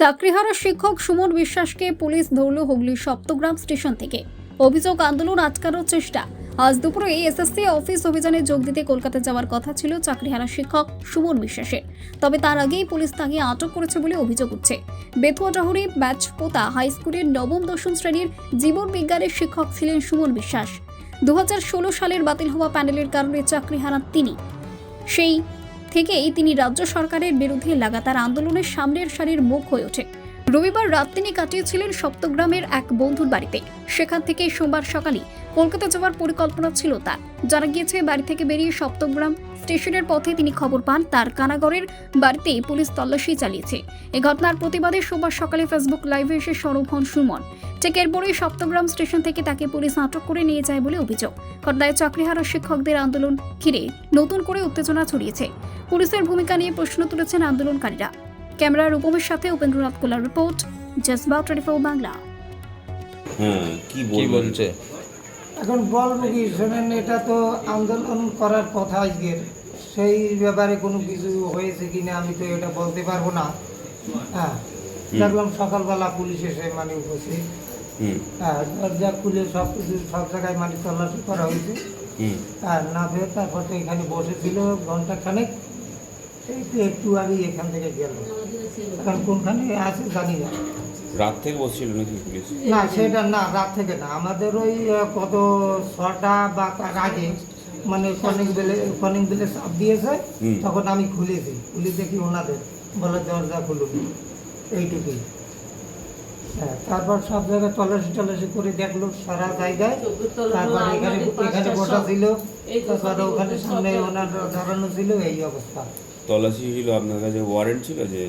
চাকরিহারা শিক্ষক সুমন বিশ্বাসকে পুলিশ ধরল হুগলির সপ্তগ্রাম স্টেশন থেকে। অভিযোগ আন্দোলন আটকানোর চেষ্টা। আজ দুপুরে এসএসসি অফিস অভিযানে যোগ দিতে কলকাতা যাওয়ার কথা ছিল চাকরিহারা শিক্ষক সুমন বিশ্বাসের। তবে তার আগেই পুলিশ তাকে আটক করেছে বলে অভিযোগ উঠছে। বেথুয়াডাহুরি ব্যাচপোতা হাই স্কুলের নবম দশম শ্রেণির জীবন বিজ্ঞানের শিক্ষক ছিলেন সুমন বিশ্বাস। দু হাজার ষোলো সালের বাতিল হওয়া প্যানেলের কারণে চাকরি হারান তিনি। সেই থেকেই তিনি রাজ্য সরকারের বিরুদ্ধে লাগাতার আন্দোলনের সামনের সারির মুখ হয়ে ওঠে। রবিবার রাত তিনি কাটিয়েছিলেন সপ্তগ্রামের এক বন্ধুর বাড়িতে। সেখান থেকে সোমবার সকালে কলকাতা যাওয়ার পরিকল্পনা ছিল তার। জানা গিয়েছে, বাড়ি থেকে বেরিয়ে সপ্তগ্রাম স্টেশনের পথে তিনি খবর পান, তার কানাগড়ের বাড়িতে পুলিশ তল্লাশি চালিয়েছে। এ ঘটনার প্রতিবাদে সোমবার সকালে ফেসবুক লাইভে এসে সরব হন সুমন। ঠিক এরপরেই সপ্তগ্রাম স্টেশন থেকে তাকে পুলিশ আটক করে নিয়ে যায় বলে অভিযোগ। ঘটনায় চাকরিহারা শিক্ষকদের আন্দোলন ঘিরে নতুন করে উত্তেজনা ছড়িয়েছে। পুলিশের ভূমিকা নিয়ে প্রশ্ন তুলেছেন আন্দোলনকারীরা। ক্যামেরার উপমের সাথে উপেন্দ্রনাথ কোলার রিপোর্ট জজবা টোয়েন্টি ফোর বাংলা। হ্যাঁ কি কি বলছে? এখন বলব কি শোনেন এটা তো আন্দোলন করার কথা আজকের। সেই ব্যাপারে কোনো কিছু হয়েছে কিনা আমি তো এটা বলতে পারব না। হ্যাঁ দেখলাম সকালবেলা পুলিশ এসে মানে উপস্থিত। হ্যাঁ দরজা খুলে সব কিছু সব জায়গায় মানে তল্লাশি করা হয়েছে। আর না পেয়ে তারপর তো এখানে বসেছিল ঘণ্টা খানেক এই তো একটু আগে এখান থেকে গেল। এখন কোনখানে আছে জানি না। রাত থেকে বসছিল নাকি পুলিশ? না সেটা না রাত থেকে না। আমাদের ওই কত ছটা বা তার আগে মানে কনিক বেলে কনিক বেলে চাপ দিয়েছে তখন আমি খুলেছি। খুলে দেখি ওনাদের বলে দরজা খুলুন। এইটুকুই। হ্যাঁ তারপর সব জায়গায় তল্লাশি টলাশি করে দেখল সারা জায়গায়। তারপর এখানে এখানে বসা ছিল। তারপরে ওখানে সামনে ওনার দাঁড়ানো ছিল এই অবস্থা। তল্লাশি ছিল আপনার কাছে ওয়ারেন্ট ছিল যে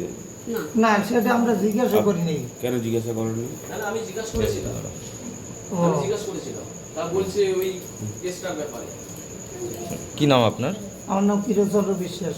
না। সেটা আমরা জিজ্ঞাসা করিনি। কেন জিজ্ঞাসা করেননি? না না, আমি জিজ্ঞাসা করেছিলাম। আমি জিজ্ঞাসা করেছিলাম। তা বলছে ওই কেসটার ব্যাপারে। কি নাম আপনার? আমার নাম কিরণচন্দ্র বিশ্বাস।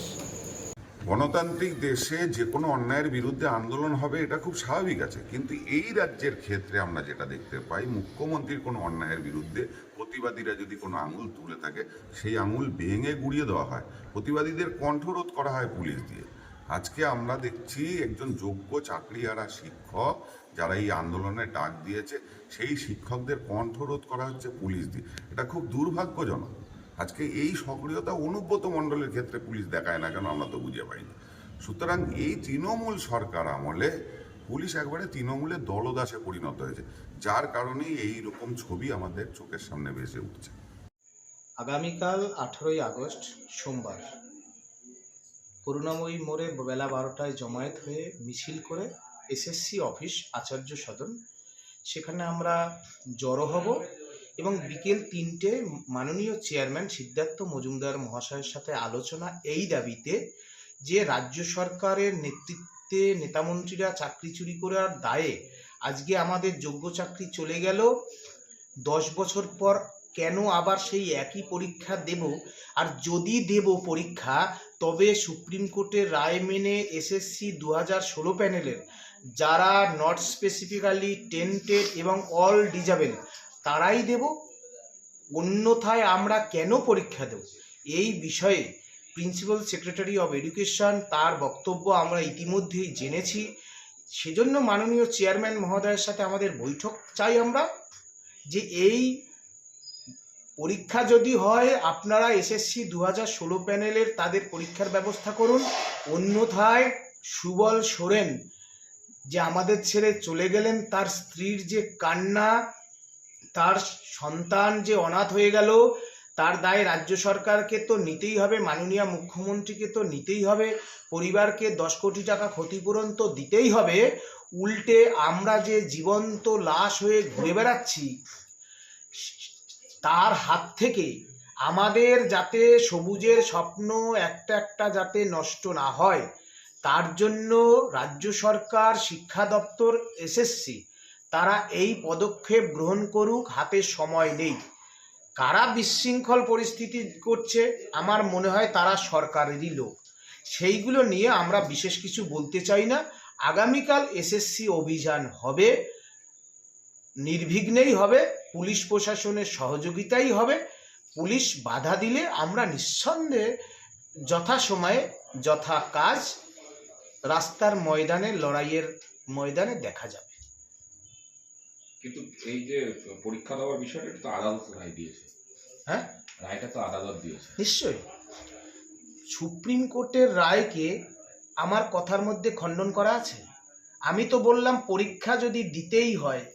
গণতান্ত্রিক দেশে যে কোনো অন্যায়ের বিরুদ্ধে আন্দোলন হবে, এটা খুব স্বাভাবিক আছে। কিন্তু এই রাজ্যের ক্ষেত্রে আমরা যেটা দেখতে পাই, মুখ্যমন্ত্রীর কোনো অন্যায়ের বিরুদ্ধে প্রতিবাদীরা যদি কোনো আঙুল তুলে থাকে, সেই আঙুল ভেঙে গুড়িয়ে দেওয়া হয়। প্রতিবাদীদের কণ্ঠরোধ করা হয় পুলিশ দিয়ে। আজকে আমরা দেখছি একজন যোগ্য চাকরিহারা শিক্ষক, যারা এই আন্দোলনে ডাক দিয়েছে, সেই শিক্ষকদের কণ্ঠরোধ করা হচ্ছে পুলিশ দিয়ে। এটা খুব দুর্ভাগ্যজনক। আজকে এই সক্রিয়তা অনুব্রত মণ্ডলের ক্ষেত্রে পুলিশ দেখায় না কেন আমরা তো বুঝে পাই সুতরাং এই তৃণমূল সরকার আমলে পুলিশ একবারে তৃণমূলের দলদাসে পরিণত হয়েছে, যার কারণেই এই রকম ছবি আমাদের চোখের সামনে ভেসে উঠছে। আগামীকাল আঠেরোই আগস্ট, সোমবার। করুণাময়ী মোড়ে বেলা বারোটায় জমায়েত হয়ে মিছিল করে এসএসসি অফিস আচার্য সদন। সেখানে আমরা জড়ো হব। এবং বিকেল তিনটে মাননীয় চেয়ারম্যান সিদ্ধার্থ মজুমদার মহাশয়ের সাথে আলোচনা এই দাবিতে যে রাজ্য সরকারের নেতৃত্বে নেতামন্ত্রীরা চাকরি চুরি করার দায়ে আজকে আমাদের যোগ্য চাকরি চলে গেল, দশ বছর পর কেন আবার সেই একই পরীক্ষা দেব? আর যদি দেব পরীক্ষা, তবে সুপ্রিম কোর্টের রায় মেনে এসএসসি দু হাজার ষোলো প্যানেলের, যারা নট স্পেসিফিক্যালি টেন্টেড এবং অল ডিজাবেল তারাই দেব। অন্যথায় আমরা কেন পরীক্ষা দেব? এই বিষয়ে প্রিন্সিপাল সেক্রেটারি অব এডুকেশন তার বক্তব্য আমরা ইতিমধ্যেই জেনেছি। সেজন্য মাননীয় চেয়ারম্যান মহোদয়ের সাথে আমাদের বৈঠক চাই আমরা যে এই পরীক্ষা যদি হয়, আপনারা এসএসসি দু হাজার ষোলো প্যানেলের তাদের পরীক্ষার ব্যবস্থা করুন। অন্যথায় সুবল সোরেন যে আমাদের ছেড়ে চলে গেলেন, তার স্ত্রীর যে কান্না তার সন্তান যে অনাথ হয়ে গেল, তার দায় রাজ্য সরকারকে তো নিতেই হবে, মাননীয় মুখ্যমন্ত্রীকে তো নিতেই হবে, পরিবারকে দশ কোটি টাকা ক্ষতিপূরণ তো দিতেই হবে। উল্টে আমরা যে জীবন্ত লাশ হয়ে ঘুরে বেড়াচ্ছি, তার হাত থেকে আমাদের যাতে সবুজের স্বপ্ন একটা একটা যাতে নষ্ট না হয়, তার জন্য রাজ্য সরকার শিক্ষা দপ্তর এসএসসি তারা এই পদক্ষেপ গ্রহণ করুক, হাতে সময় নেই কারা বিশৃঙ্খল পরিস্থিতি করছে, আমার মনে হয় তারা সরকারেরই লোক। সেইগুলো নিয়ে আমরা বিশেষ কিছু বলতে চাই না। আগামীকাল এসএসসি অভিযান হবে, নির্বিঘ্নেই হবে, পুলিশ প্রশাসনের সহযোগিতাই হবে। পুলিশ বাধা দিলে আমরা নিঃসন্দেহে যথাসময়ে যথা কাজ রাস্তার ময়দানে, লড়াইয়ের ময়দানে দেখা যাবে। কিন্তু এই যে পরীক্ষা দেওয়ার বিষয়টা তো আদালত রায় দিয়েছে। হ্যাঁ? রায়টা তো আদালত দিয়েছে। নিশ্চয়ই। সুপ্রিম কোর্টের রায়কে আমার কথার মধ্যে খণ্ডন করা আছে? আমি তো বললাম পরীক্ষা যদি দিতেই হয়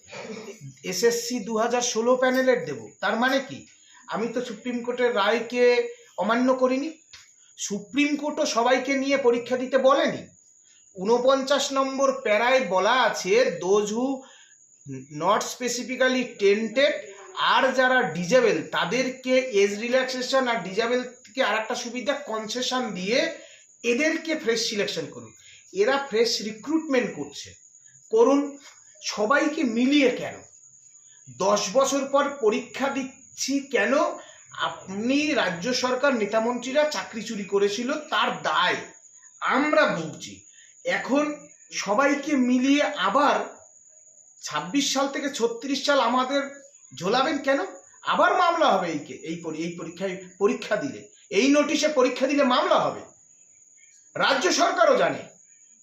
এসএসসি দু হাজার ষোলো প্যানেলের দেব। তার মানে কি? আমি তো সুপ্রিম কোর্টের রায়কে অমান্য করিনি। সুপ্রিম কোর্টও সবাইকে নিয়ে পরীক্ষা দিতে বলেনি। উনপঞ্চাশ নম্বর প্যারায় বলা আছে those who not specifically tainted আর যারা ডিজেবল তাদেরকে এজ রিল্যাক্সেশন আর ডিজেবলকে আর একটা সুবিধা কনসেশন দিয়ে এদেরকে ফ্রেশ সিলেকশন করুন। এরা ফ্রেশ রিক্রুটমেন্ট করছে। করুন, সবাইকে মিলিয়ে কেন? দশ বছর পর পরীক্ষা দিচ্ছি কেন? আপনি রাজ্য সরকার, নেতামন্ত্রীরা চাকরি চুরি করেছিল, তার দায়। আমরা ভুগছি। এখন সবাইকে মিলিয়ে আবার ছাব্বিশ সাল থেকে ছত্রিশ সাল আমাদের ঝোলাবেন কেন? আবার মামলা হবে এই কে- এই এই পরীক্ষায় পরীক্ষা দিলে। এই নোটিশে পরীক্ষা দিলে মামলা হবে। রাজ্য সরকারও জানে,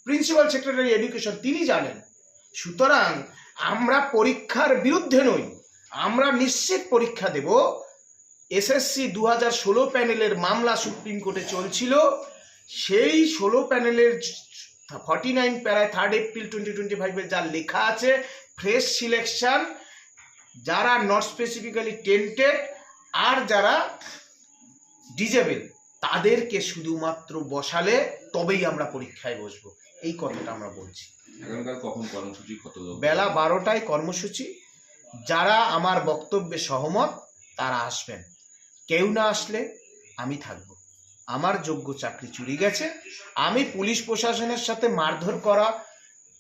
প্রিন্সিপাল সেক্রেটারি এডুকেশন তিনি জানেন। সুতরাং আমরা পরীক্ষার বিরুদ্ধে নই, আমরা নিশ্চিত পরীক্ষা দেব। এসএসসি দু হাজার ষোলো প্যানেলের মামলা সুপ্রিম কোর্টে চলছিল। সেই ষোলো প্যানেলের ফর্টি নাইন প্যারায় থার্ড এপ্রিল টোয়েন্টি টোয়েন্টি ফাইভে যা লেখা আছে ফ্রেশ সিলেকশন যারা নট স্পেসিফিক্যালি টেন্টেড আর যারা ডিজেবেল তাদেরকে শুধুমাত্র বসালে তবেই আমরা পরীক্ষায় বসবো। এই কথাটা আমরা বলছি? বেলা বারোটায় কর্মসূচি। যারা আমার বক্তব্যে সহমত তারা আসবেন। কেউ না আসলে আমি থাকব। আমার যোগ্য চাকরি চুরি গেছে। আমি পুলিশ প্রশাসনের সাথে মারধর করা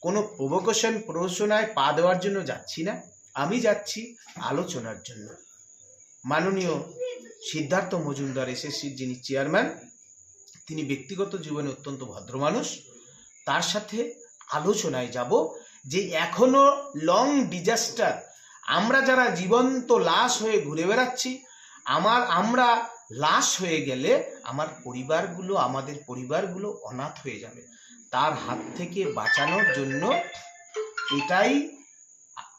কোনো প্রভোকেশন প্ররোচনায় পা দেওয়ার জন্য যাচ্ছি না। আমি যাচ্ছি আলোচনার জন্য। মাননীয় সিদ্ধার্থ মজুমদার এসএসসির যিনি চেয়ারম্যান তিনি ব্যক্তিগত জীবনে অত্যন্ত ভদ্র মানুষ। তার সাথে আলোচনায় যাব যে এখনও লং ডিজাস্টার আমরা যারা জীবন্ত লাশ হয়ে ঘুরে বেড়াচ্ছি, আমার, আমরা লাশ হয়ে গেলে আমার পরিবারগুলো, আমাদের পরিবারগুলো অনাথ হয়ে যাবে। তার হাত থেকে বাঁচানোর জন্য এটাই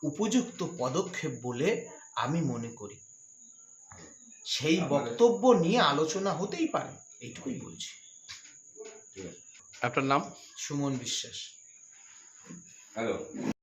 উপযুক্ত পদক্ষেপ বলে আমি মনে করি। সেই বক্তব্য নিয়ে আলোচনা হতেই পারে এইটুকুই বলছি। আপনার নাম? সুমন বিশ্বাস। হ্যালো।